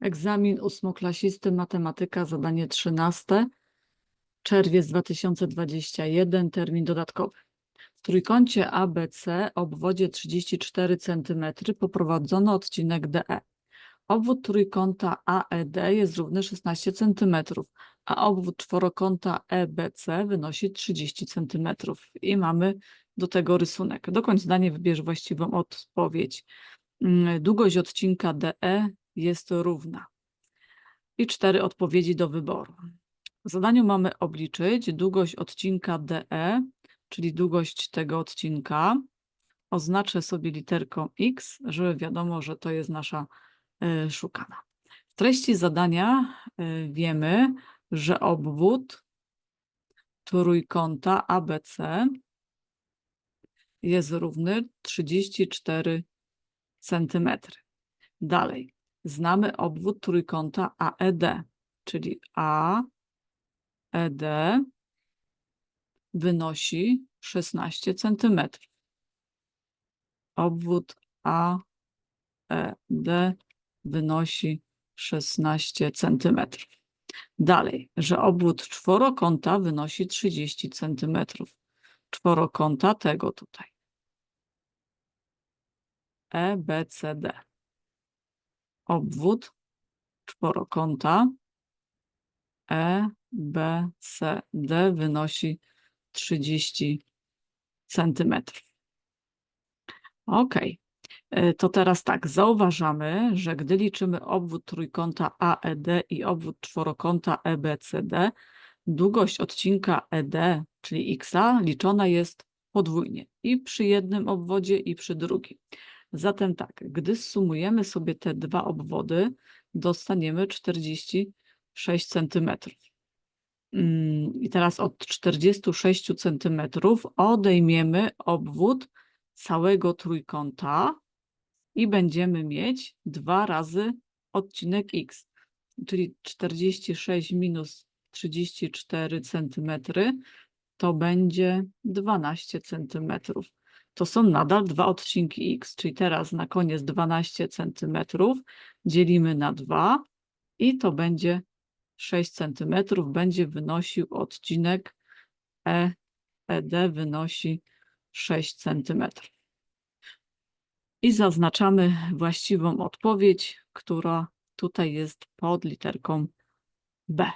Egzamin ósmoklasisty, matematyka, zadanie 13, czerwiec 2021, termin dodatkowy. W trójkącie ABC obwodzie 34 cm poprowadzono odcinek DE. Obwód trójkąta AED jest równy 16 cm, a obwód czworokąta EBC wynosi 30 cm. I mamy do tego rysunek. Dokończ zdanie, wybierz właściwą odpowiedź. Mm, Długość odcinka DE jest równa. I cztery odpowiedzi do wyboru. W zadaniu mamy obliczyć długość odcinka DE, czyli długość tego odcinka. Oznaczę sobie literką X, żeby wiadomo, że to jest nasza y, szukana. W treści zadania y, wiemy, że obwód trójkąta ABC jest równy 34 centymetry. Dalej, znamy obwód trójkąta AED, czyli AED wynosi 16 centymetrów. Obwód AED wynosi 16 centymetrów. Dalej, że obwód czworokąta wynosi 30 centymetrów. Czworokąta tego tutaj. EBCD. Obwód czworokąta EBCD wynosi 30 centymetrów. Ok. To teraz tak, zauważamy, że gdy liczymy obwód trójkąta AED i obwód czworokąta EBCD, długość odcinka ED, czyli x, liczona jest podwójnie i przy jednym obwodzie, i przy drugim. Zatem tak, gdy zsumujemy sobie te dwa obwody, dostaniemy 46 cm. I teraz od 46 cm odejmiemy obwód całego trójkąta i będziemy mieć dwa razy odcinek x, czyli 46 minus 34 cm to będzie 12 cm. To są nadal dwa odcinki x, czyli teraz na koniec 12 cm dzielimy na 2 i to będzie 6 cm, będzie wynosił odcinek E, ED wynosi 6 cm. I zaznaczamy właściwą odpowiedź, która tutaj jest pod literką B.